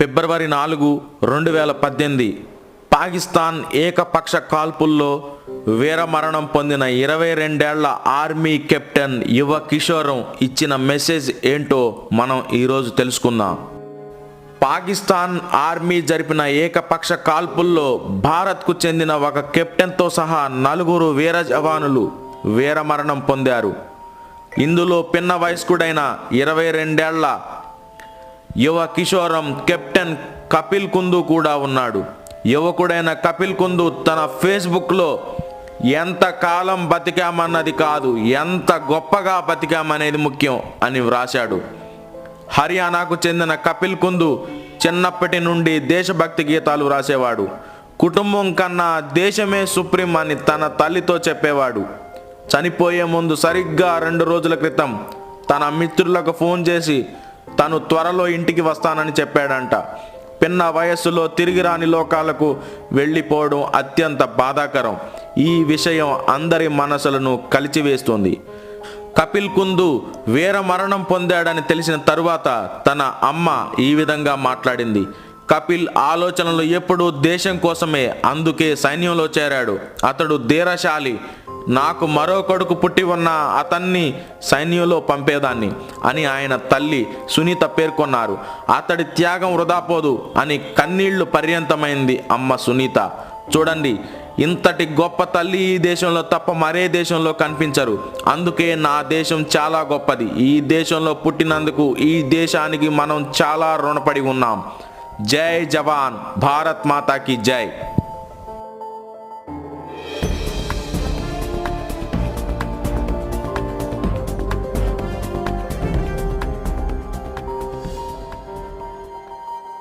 ఫిబ్రవరి నాలుగు రెండు వేల పద్దెనిమిది పాకిస్తాన్ ఏకపక్ష కాల్పుల్లో వీరమరణం పొందిన ఇరవై రెండేళ్ళ ఆర్మీ కెప్టెన్ యువ కిషోరం ఇచ్చిన మెసేజ్ ఏంటో మనం ఈరోజు తెలుసుకుందాం. పాకిస్తాన్ ఆర్మీ జరిపిన ఏకపక్ష కాల్పుల్లో భారత్కు చెందిన ఒక కెప్టెన్తో సహా నలుగురు వీర జవానులు వీరమరణం పొందారు. ఇందులో పిన్న వయస్కుడైన ఇరవై రెండేళ్ళ యువ కిషోరం కెప్టెన్ కపిల్ కుందు కూడా ఉన్నాడు. యువకుడైన కపిల్ కుందు తన ఫేస్బుక్లో ఎంత కాలం బతికామన్నది కాదు ఎంత గొప్పగా బతికామనేది ముఖ్యం అని వ్రాశాడు. హర్యానాకు చెందిన కపిల్ కుందు చిన్నప్పటి నుండి దేశభక్తి గీతాలు రాసేవాడు కుటుంబం కన్నా దేశమే సుప్రీం అని తన తల్లితో చెప్పేవాడు. చనిపోయే ముందు సరిగ్గా రెండు రోజుల క్రితం తన మిత్రులకు ఫోన్ చేసి తను త్వరలో ఇంటికి వస్తానని చెప్పాడంట. పిన్న వయస్సులో తిరిగి రాని లోకాలకు వెళ్ళిపోవడం అత్యంత బాధాకరం. ఈ విషయం అందరి మనసులను కలిచివేస్తుంది. కపిల్ కుందు వీర మరణం పొందాడని తెలిసిన తరువాత తన అమ్మ ఈ విధంగా మాట్లాడింది. కపిల్ ఆలోచనలు ఎప్పుడూ దేశం కోసమే అందుకే సైన్యంలో చేరాడు. అతడు ధీరశాలి నాకు మరో కొడుకు పుట్టి ఉన్న అతన్ని సైన్యంలో పంపేదాన్ని అని ఆయన తల్లి సునీత పేర్కొన్నారు. అతడి త్యాగం వృధా పోదు అని కన్నీళ్ళు పర్యంతమైంది అమ్మ సునీత. చూడండి ఇంతటి గొప్ప తల్లి ఈ దేశంలో తప్ప మరే దేశంలో కనిపించరు. అందుకే నా దేశం చాలా గొప్పది. ఈ దేశంలో పుట్టినందుకు ఈ దేశానికి మనం చాలా రుణపడి ఉన్నాం. జై జవాన్ భారత్ మాతాకి జై.